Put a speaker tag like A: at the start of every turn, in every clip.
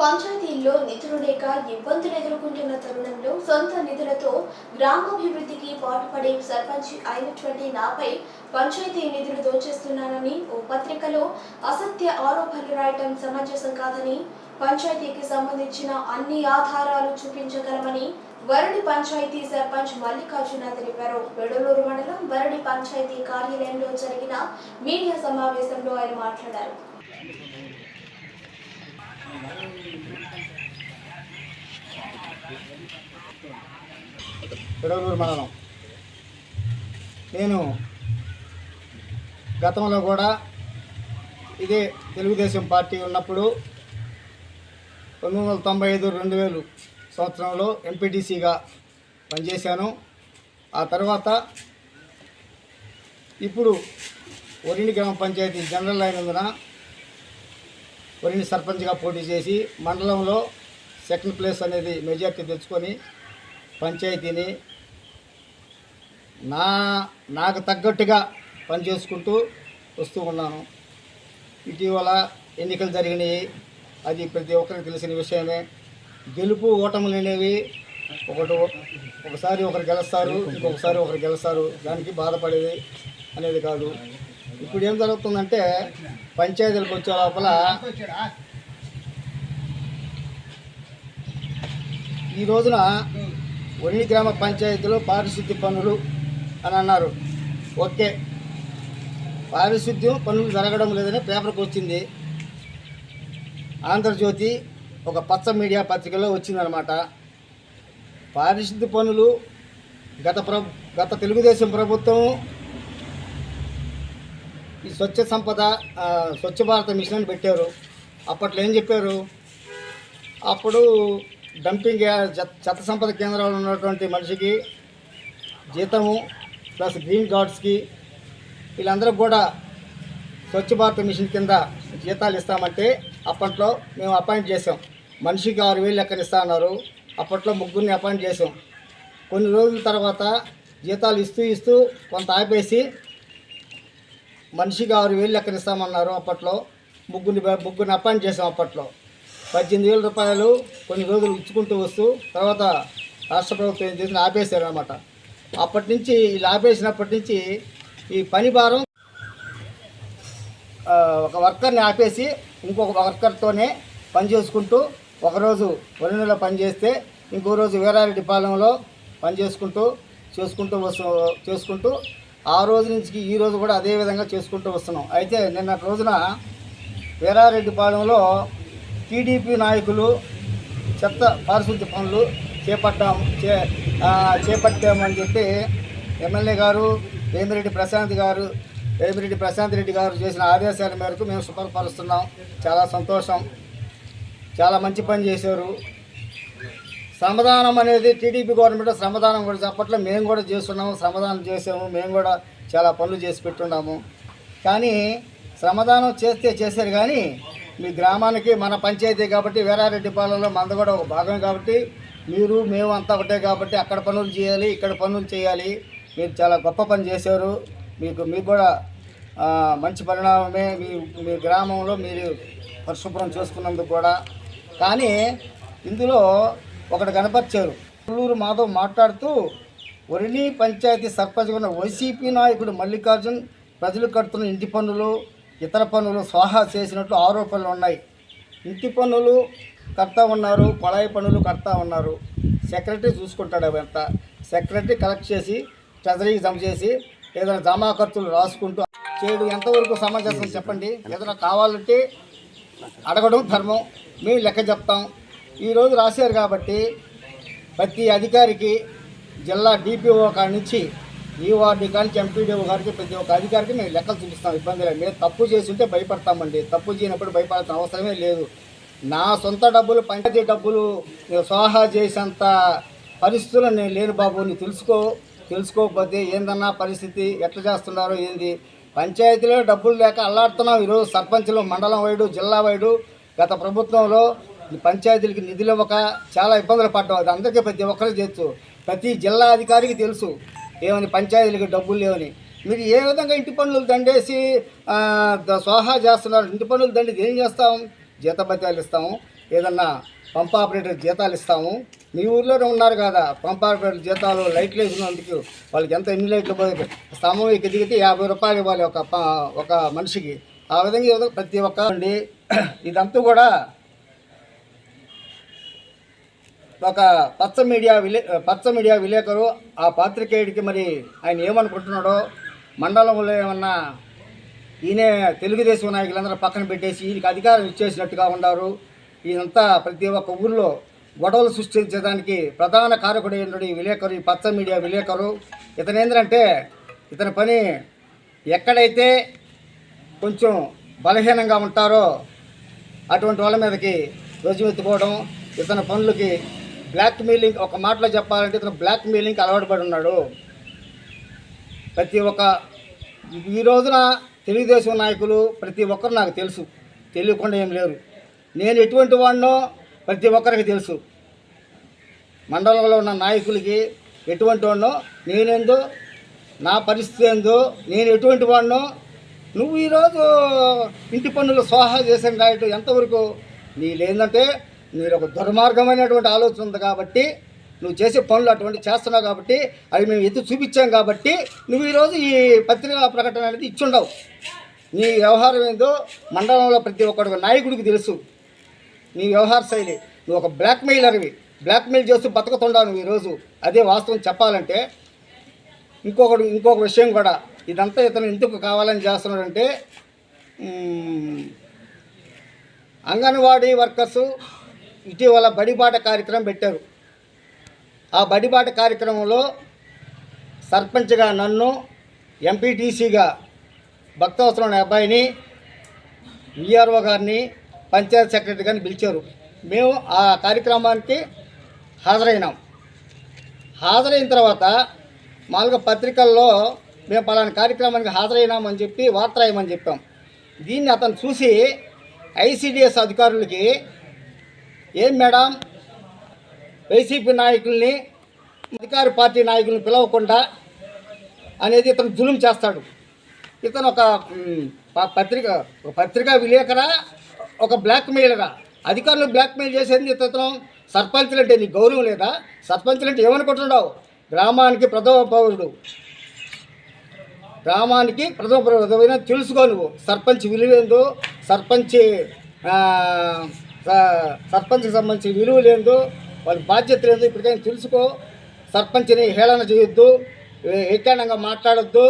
A: పంచాయతీల్లో నిధులు లేక ఇబ్బందులు ఎదుర్కొంటున్న తరుణంలో సొంత నిధులతో గ్రామాభివృద్ధికి పాటుపడే సర్పంచ్ అయినటువంటి నాపై పంచాయతీ నిధులు దోచేస్తున్నానని ఓ పత్రికలో అసత్య ఆరోపణలు రాయటం సమంజసం కాదని పంచాయతీకి సంబంధించిన అన్ని ఆధారాలు చూపించగలమని వరడి పంచాయతీ సర్పంచ్ మల్లికార్జున తెలిపారు. వెడలూరు మండలం వరడి పంచాయతీ కార్యాలయంలో జరిగిన మీడియా సమావేశంలో ఆయన మాట్లాడారు.
B: పెడవలూరు మండలం. నేను గతంలో కూడా ఇదే తెలుగుదేశం పార్టీ ఉన్నప్పుడు పంతొమ్మిది వందల తొంభై ఐదు రెండు వేలు సంవత్సరంలో ఎంపీటీసీగా పనిచేశాను. ఆ తర్వాత ఇప్పుడు ఒరిని గ్రామ పంచాయతీ జనరల్ అయినందున ఒరిని సర్పంచ్గా పోటీ చేసి మండలంలో సెకండ్ ప్లేస్ అనేది మెజార్టీ తెచ్చుకొని పంచాయతీని నా నాకు తగ్గట్టుగా పనిచేసుకుంటూ వస్తూ ఉన్నాను. ఇటీవల ఎన్నికలు జరిగినాయి. అది ప్రతి ఒక్కరికి తెలిసిన విషయమే. గెలుపు ఓటములు అనేవి ఒకటి ఒకసారి ఒకరు గెలుస్తారు ఇంకొకసారి ఒకరు గెలుస్తారు. దానికి బాధపడేది అనేది కాదు. ఇప్పుడు ఏం జరుగుతుందంటే పంచాయతీలకు వచ్చే లోపల ఈ రోజున ఒరిని గ్రామ పంచాయతీలో పారిశుద్ధ్య పనులు అని అన్నారు. ఓకే. పారిశుద్ధ్యం పనులు జరగడం లేదని పేపర్కి వచ్చింది. ఆంధ్రజ్యోతి ఒక పచ్చ మీడియా పత్రికలో వచ్చిందనమాట. పారిశుద్ధ్య పనులు గత ప్ర గత తెలుగుదేశం ప్రభుత్వం ఈ స్వచ్ఛ సంపద స్వచ్ఛ భారత మిషన్ అని పెట్టారు. అప్పట్లో ఏం చెప్పారు? అప్పుడు డంపింగ్ చెత్త చెత్త సంపద కేంద్రాలు ఉన్నటువంటి మనిషికి జీతము ప్లస్ గ్రీన్ గార్డ్స్కి వీళ్ళందరూ కూడా స్వచ్ఛ భారత్ మిషన్ కింద జీతాలు ఇస్తామంటే అప్పట్లో మేము అపాయింట్ చేసాం మనిషికి ఆరు వేలు లెక్కన ఇస్తా అన్నారు. అప్పట్లో ముగ్గురిని అపాయింట్ చేసాం కొన్ని రోజుల తర్వాత జీతాలు ఇస్తూ ఇస్తూ కొంత ఆపేసి మనిషికి ఆరు వేలు లెక్కన ఇస్తామన్నారు అప్పట్లో. ముగ్గురిని ముగ్గురిని అపాయింట్ చేసాం అప్పట్లో. పద్దెనిమిది వేల రూపాయలు కొన్ని రోజులు ఇచ్చుకుంటూ వస్తూ తర్వాత రాష్ట్ర ప్రభుత్వం ఏం చేసిన ఆపేశారు అనమాట అప్పటి నుంచి ఇలా ఆపేసినప్పటి నుంచి ఈ పని భారం ఒక వర్కర్ని ఆపేసి ఇంకొక వర్కర్తోనే పని చేసుకుంటూ ఒకరోజు వరినెలో పని చేస్తే ఇంకో రోజు వీరారెడ్డి పాలెంలో పని చేసుకుంటూ చేసుకుంటూ వస్తు చేసుకుంటూ ఆ రోజు నుంచి ఈ రోజు కూడా అదే విధంగా చేసుకుంటూ వస్తున్నాం. అయితే నిన్నటి రోజున వీరారెడ్డి పాలెంలో టీడీపీ నాయకులు చెత్త పారిశుద్ధ్య పనులు చేపట్టాం చే చేపట్టామని చెప్పి ఎమ్మెల్యే గారు వేమిరెడ్డి ప్రశాంత్ గారు వేమిరెడ్డి ప్రశాంత్ రెడ్డి గారు చేసిన ఆదేశాల మేరకు మేము శుభ్రపరుస్తున్నాం చాలా సంతోషం. చాలా మంచి పని చేశారు. శ్రమదానం అనేది టీడీపీ గవర్నమెంట్ శ్రమదానం కూడా చెప్పట్లో. మేము కూడా చేస్తున్నాము శ్రమదానం చేసాము మేము కూడా చాలా పనులు చేసి పెట్టున్నాము. కానీ శ్రమదానం చేస్తే చేశారు కానీ మీ గ్రామానికి మన పంచాయతీ కాబట్టి వీరారెడ్డిపాలెంలో మంద కూడా ఒక భాగం కాబట్టి మీరు మేము అంతా ఒకటే కాబట్టి అక్కడ పనులు చేయాలి ఇక్కడ పనులు చేయాలి. మీరు చాలా గొప్ప పని చేశారు. మీకు మీకు కూడా మంచి పరిణామమే మీ మీ గ్రామంలో మీరు పరిశుభ్రం చేసుకున్నందుకు కూడా. కానీ ఇందులో ఒకటి కనపరిచారు. పుల్లూరు మాధవ్ మాట్లాడుతూ ఒరిని పంచాయతీ సర్పంచ్గా ఉన్న వైసీపీ నాయకుడు మల్లికార్జున్ ప్రజలు కడుతున్న ఇంటి పన్నులు ఇతర పనులు స్వాహా చేసినట్లు ఆరోపణలు ఉన్నాయి. ఇంటి పన్నులు కడతా ఉన్నారు కొళాయి పనులు కడతా ఉన్నారు. సెక్రటరీ చూసుకుంటాడు అవంతా సెక్రటరీ కలెక్ట్ చేసి ట్రెజరీకి జమ చేసి ఏదైనా జమా ఖర్చులు రాసుకుంటూ చేయడం ఎంతవరకు సమంజసం చెప్పండి? ఏదైనా కావాలంటే అడగడం ధర్మం. మేము లెక్క చెప్తాం. ఈరోజు రాశారు కాబట్టి ప్రతి అధికారికి జిల్లా డిపిఓ కాడి నుంచి ఈ వార్డు కానీ ఎంపీడీఓ గారికి ప్రతి ఒక్క అధికారికి మేము లెక్కలు చూపిస్తాం. ఇబ్బంది లేదు. మీరు తప్పు చేసి ఉంటే భయపడతామండి. తప్పు చేయనప్పుడు భయపడాల్సిన అవసరమే లేదు. నా సొంత డబ్బులు పంచాయతీ డబ్బులు నేను స్వాహా చేసేంత పరిస్థితులు నేను లేను బాబు నువ్వు తెలుసుకో. తెలుసుకోకపోతే ఏందన్నా పరిస్థితి ఎట్లా చేస్తున్నారో ఏంది? పంచాయతీలో డబ్బులు లేక అల్లాడుతున్నాం ఈరోజు సర్పంచ్లు మండలం వైడు జిల్లా వైడు. గత ప్రభుత్వంలో ఈ పంచాయతీలకి నిధులు ఇవ్వక చాలా ఇబ్బందులు పడ్డాం అది అందరికీ ప్రతి ఒక్కరు తెలుసు. ప్రతి జిల్లా అధికారికి తెలుసు. ఏమని పంచాయతీలకి డబ్బులు లేవని. మీరు ఏ విధంగా ఇంటి పనులు దండేసి స్వాహా చేస్తున్నారు? ఇంటి పనులు దండి ఏం చేస్తాం? జీతభత్యాలు ఇస్తాము. ఏదన్నా పంప్ ఆపరేటర్ జీతాలు ఇస్తాము. మీ ఊర్లోనే ఉన్నారు కదా పంప్ ఆపరేటర్ జీతాలు లైట్లు వేసినందుకు వాళ్ళకి ఎంత ఎన్ని లైట్లు పోయి స్తంభం ఎక్కి దిగితే యాభై రూపాయలు ఇవ్వాలి ఒక ప- ఒక మనిషికి. ఆ విధంగా విధంగా ప్రతి ఒక్క అండి. ఇదంతా కూడా ఒక పచ్చ మీడియా విలే పచ్చ మీడియా విలేకరు ఆ పాత్రికేయుడికి మరి ఆయన ఏమనుకుంటున్నాడో మండలంలో ఏమన్నా ఈయనే తెలుగుదేశం నాయకులందరూ పక్కన పెట్టేసి ఈయనకి అధికారం ఇచ్చేసినట్టుగా ఉన్నారు. ఈయనంతా ప్రతి ఒక్క ఊర్లో గొడవలు సృష్టించడానికి ప్రధాన కారకుడైనటువంటి విలేకరు ఈ పచ్చ మీడియా విలేకరు. ఇతను ఏంటంటే ఇతని పని ఎక్కడైతే కొంచెం బలహీనంగా ఉంటారో అటువంటి వాళ్ళ మీదకి రుజువెత్తుకోవడం ఇతని పనులకి బ్లాక్ మెయిలింగ్ ఒక మాటలో చెప్పాలంటే ఇతను బ్లాక్ మెయిలింగ్కి అలవాటు పడి ఉన్నాడు. ప్రతి ఒక్క ఈ రోజున తెలుగుదేశం నాయకులు ప్రతి ఒక్కరు నాకు తెలుసు. తెలియకుండా ఏం లేరు. నేను ఎటువంటి వాడినో ప్రతి ఒక్కరికి తెలుసు. మండలంలో ఉన్న నాయకులకి ఎటువంటి వాడినో నేనేందో నా పరిస్థితి ఏందో నేను ఎటువంటి వాడినో నువ్వు ఈరోజు ఇంటి పన్నులు స్వాహా చేసాం కాబట్టి ఎంతవరకు? నీ లేదంటే మీరు ఒక దుర్మార్గమైనటువంటి ఆలోచన ఉంది కాబట్టి నువ్వు చేసే పనులు అటువంటి చేస్తున్నావు కాబట్టి అవి మేము ఎత్తి చూపించాం కాబట్టి నువ్వు ఈరోజు ఈ పత్రికా ప్రకటన అనేది ఇచ్చుండవు. నీ వ్యవహారం ఏందో మండలంలో ప్రతి ఒక్కడికి నాయకుడికి తెలుసు. నీ వ్యవహార శైలి. నువ్వు ఒక బ్లాక్మెయిలర్వి. బ్లాక్మెయిల్ చేస్తూ బతుకుతుండావు నువ్వు ఈరోజు అదే వాస్తవం చెప్పాలంటే ఇంకొకటి ఇంకొక విషయం కూడా. ఇదంతా ఇతను ఎందుకు కావాలని చేస్తున్నాడంటే అంగన్వాడీ వర్కర్సు ఇటీవల బడిబాట కార్యక్రమం పెట్టారు. ఆ బడిబాట కార్యక్రమంలో సర్పంచ్గా నన్ను ఎంపీటీసీగా భక్తవసరం అబ్బాయిని విఆర్ఓ గారిని పంచాయత్ సెక్రటరీ గారిని పిలిచారు. మేము ఆ కార్యక్రమానికి హాజరైనాం. హాజరైన తర్వాత మామూలుగా పత్రికల్లో మేము పలానా కార్యక్రమానికి హాజరైనామని చెప్పి వార్త రాయమని చెప్పాం. దీన్ని అతను చూసి ఐసిడిఎస్ అధికారులకి ఏం మేడం వైసీపీ నాయకుల్ని అధికార పార్టీ నాయకుల్ని పిలవకుండా అనేది ఇతను జులుం చేస్తాడు. ఇతను ఒక పత్రిక పత్రికా విలేకర ఒక బ్లాక్మెయిలరా. అధికారులు బ్లాక్ మెయిల్ చేసేది ఇతను సర్పంచులు అంటే నీకు గౌరవం లేదా? సర్పంచులు అంటే ఏమనుకుంటున్నావు? గ్రామానికి ప్రథమ పౌరుడు. గ్రామానికి ప్రథమ పౌరుడు. తెలుసుకో నువ్వు. సర్పంచ్ విలువేందో సర్పంచ్ స- సర్పంచ్కి సంబంధించిన విలువ లేదు వాళ్ళ బాధ్యత లేదు. ఇప్పటికైనా తెలుసుకో. సర్పంచ్ని హేళన చేయొద్దు. ఏకాండంగా మాట్లాడొద్దు.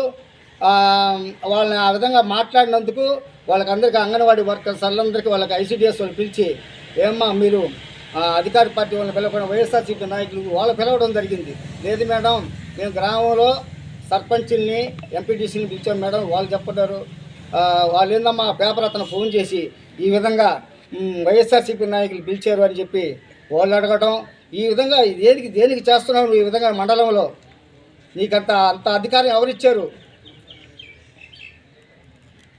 B: వాళ్ళని ఆ విధంగా మాట్లాడినందుకు వాళ్ళకి అందరికీ అంగన్వాడీ వర్కర్స్ వాళ్ళందరికీ వాళ్ళకి ఐసీడీఎస్ వాళ్ళు పిలిచి ఏమ్మా మీరు అధికార పార్టీ వాళ్ళని పిలవకుండా వైఎస్ఆర్సీపీ నాయకులు వాళ్ళు పిలవడం జరిగింది. లేదు మేడం మేము గ్రామంలో సర్పంచుల్ని ఎంపీటీసీని పిలిచాం మేడం. వాళ్ళు చెప్పడారు వాళ్ళు ఏందమ్మా పేపర్ అతను ఫోన్ చేసి ఈ విధంగా వైఎస్ఆర్సీపీ నాయకులు పిలిచారు అని చెప్పి వాళ్ళు అడగటం ఈ విధంగా దేనికి దేనికి చేస్తున్నావు ఈ విధంగా మండలంలో? నీకంత అంత అధికారం ఎవరిచ్చారు?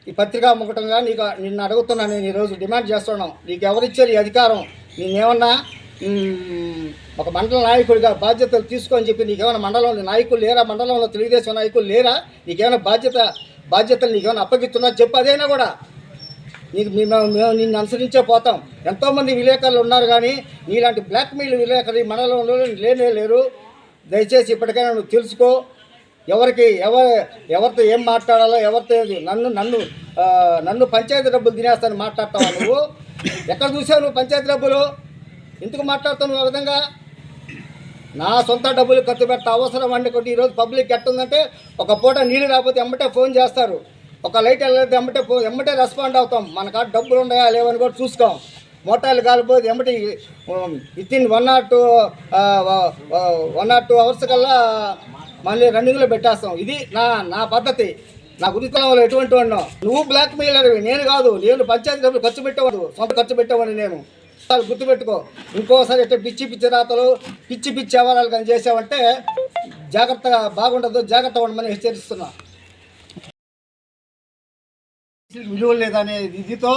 B: ఈ పత్రికా ముఖటంగా నీకు నిన్ను అడుగుతున్నా నేను ఈరోజు డిమాండ్ చేస్తున్నాం. నీకు ఎవరిచ్చారు ఈ అధికారం? నేనేమన్నా ఒక మండల నాయకుడిగా బాధ్యతలు తీసుకొని చెప్పి నీకేమైనా మండలంలో నాయకులు లేరా? మండలంలో తెలుగుదేశం నాయకులు లేరా? నీకేమైనా బాధ్యత బాధ్యతలు నీకేమైనా అప్పగిస్తున్నా చెప్పు అదైనా కూడా. నీకు మేము మేము నిన్ను అనుసరించే పోతాం. ఎంతోమంది విలేకరులు ఉన్నారు కానీ నీలాంటి బ్లాక్మెయిల్ విలేకరు ఈ లేనే లేరు. దయచేసి ఇప్పటికైనా నువ్వు తెలుసుకో. ఎవరికి ఎవరు ఎవరితో ఏం మాట్లాడాలో ఎవరితో నన్ను నన్ను నన్ను పంచాయతీ డబ్బులు తినేస్తాను మాట్లాడతావా నువ్వు? ఎక్కడ చూసావు నువ్వు పంచాయతీ డబ్బులు? ఎందుకు మాట్లాడుతావు నువ్వు ఆ విధంగా? నా సొంత డబ్బులు ఖర్చు పెట్ట అవసరం అండి. కొట్టి ఈరోజు పబ్లిక్ ఎట్టుందంటే ఒక పూట నీళ్ళు రాకపోతే ఎమ్మటే ఫోన్ చేస్తారు. ఒక లైట్ వెళ్ళలేదు ఎమ్మటే ఫోన్ ఎమ్మటే రెస్పాండ్ అవుతాం. మన కాడ డబ్బులు ఉన్నాయా లేవని కూడా చూసుకోం. మోటార్లు కాలిపోతే ఎమ్మటి within one not two one not two hours కల్లా మళ్ళీ రన్నింగ్లో పెట్టేస్తాం. ఇది నా నా పద్ధతి. నా గురుకులంలో ఎటువంటి వాడినో. నువ్వు బ్లాక్ మెయిలర్వి నేను కాదు. నేను పంచాయతీ డబ్బులు ఖర్చు పెట్టేవాడు సొంత ఖర్చు పెట్టేవాడిని నేను. చాలు గుర్తుపెట్టుకో ఇంకోసారి అంటే పిచ్చి పిచ్చి రాతలు పిచ్చి పిచ్చి వ్యవహారాలు కానీ చేసావంటే జాగ్రత్తగా బాగుండదు జాగ్రత్తగా ఉండమని హెచ్చరిస్తున్నా. విలువ లేదనే విధితో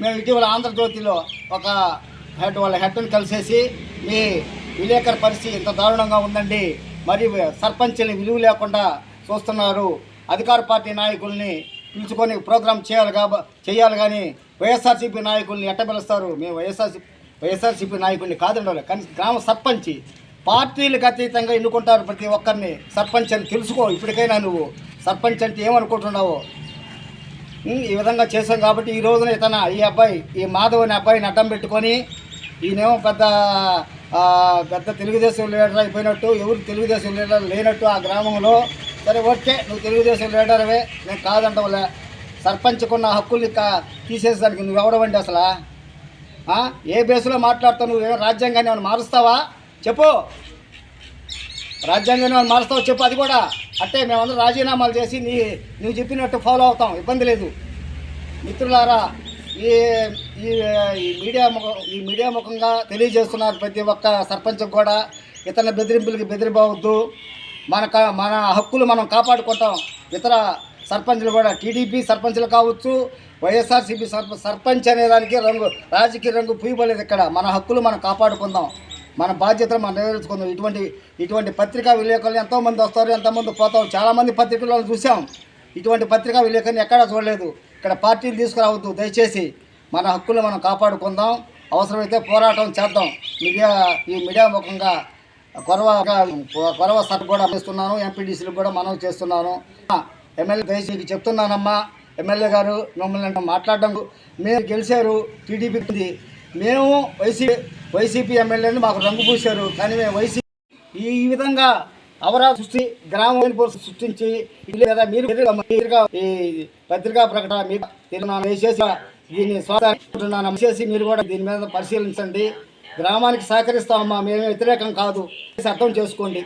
B: మేము ఇటీవల ఆంధ్రజ్యోతిలో ఒక హెడ్ వాళ్ళ హెడ్ని కలిసేసి మీ విలేకరు పరిస్థితి ఇంత దారుణంగా ఉందండి. మరి సర్పంచ్ని విలువ లేకుండా చూస్తున్నారు. అధికార పార్టీ నాయకుల్ని పిలుచుకొని ప్రోగ్రామ్ చేయాలి కాబ చేయాలి కానీ వైఎస్ఆర్సీపీ నాయకుల్ని ఎట్ట పిలుస్తారు మేము వైఎస్ఆర్సీ వైఎస్ఆర్సీపీ నాయకుల్ని కాదండి కానీ గ్రామ సర్పంచి పార్టీలకు అతీతంగా ఎన్నుకుంటారు ప్రతి ఒక్కరిని. సర్పంచ్ అని తెలుసుకో ఇప్పటికైనా నువ్వు. సర్పంచ్ అంటే ఏమనుకుంటున్నావో ఈ విధంగా చేశాం కాబట్టి ఈ రోజున ఇతన ఈ అబ్బాయి ఈ మాధవ్ అనే అబ్బాయిని అడ్డం పెట్టుకొని ఈయనేమో పెద్ద పెద్ద తెలుగుదేశం లీడర్ అయిపోయినట్టు ఎవరు తెలుగుదేశం లీడర్ లేనట్టు ఆ గ్రామంలో సరే ఓకే నువ్వు తెలుగుదేశం లీడర్వే నేను కాదంటవులే. సర్పంచ్కున్న హక్కుల్ని కా- తీసేసరికి నువ్వు ఎవడవండి అసలు? ఏ బేస్లో మాట్లాడుతావు? నువ్వు రాజ్యాంగాన్ని ఏమైనా మారుస్తావా? చెప్పు. రాజ్యాంగం మారుస్తావు చెప్పు అది కూడా. అంటే మేమందరం రాజీనామాలు చేసి నీ నువ్వు చెప్పినట్టు ఫాలో అవుతాం ఇబ్బంది లేదు. మిత్రులారా ఈ ఈ మీడియా ముఖం ఈ మీడియా ముఖంగా తెలియజేస్తున్నారు ప్రతి ఒక్క సర్పంచ్ కూడా. ఇతర బెదిరింపులకి బెదిరిపోవద్దు. మన మన హక్కులు మనం కాపాడుకుంటాం. ఇతర సర్పంచ్లు కూడా టీడీపీ సర్పంచ్లు కావచ్చు వైఎస్ఆర్సీపీ సర్ప సర్పంచ్ అనే దానికి రంగు రాజకీయ రంగు పూయబలేదు ఇక్కడ. మన హక్కులు మనం కాపాడుకుందాం. మన బాధ్యతలు మనం నెరవేర్చుకుందాం. ఇటువంటి ఇటువంటి పత్రికా విలేకరులు ఎంతోమంది వస్తారు ఎంతోమంది పోతారు. చాలామంది పత్రికలను చూసాం ఇటువంటి పత్రికా విలేకరుని ఎక్కడా చూడలేదు. ఇక్కడ పార్టీలు తీసుకురావద్దు. దయచేసి మన హక్కులు మనం కాపాడుకుందాం. అవసరమైతే పోరాటం చేద్దాం. మీడియా ఈ మీడియా ముఖంగా కొరవ కొరవ సర్ కూడా చేస్తున్నాను. ఎంపీడీసీలకు కూడా మనం చేస్తున్నాను. ఎమ్మెల్యే దయచేసి చెప్తున్నానమ్మా. ఎమ్మెల్యే గారు మమ్మల్ని మాట్లాడడం మీరు గెలిచారు. టీడీపీ మేము వైసీపీ వైసీపీ ఎమ్మెల్యేని మాకు రంగు పూశారు. కానీ మేము వైసీపీ ఈ విధంగా అవరా సృష్టి గ్రామ సృష్టించి లేదా మీరు మీరుగా ఈ పత్రికా ప్రకటన మీకు వేసేసి దీన్ని స్వాగతిస్తున్నాను. చేసి మీరు కూడా దీని మీద పరిశీలించండి. గ్రామానికి సహకరిస్తామమ్మా మేము వ్యతిరేకం కాదు. అర్థం చేసుకోండి.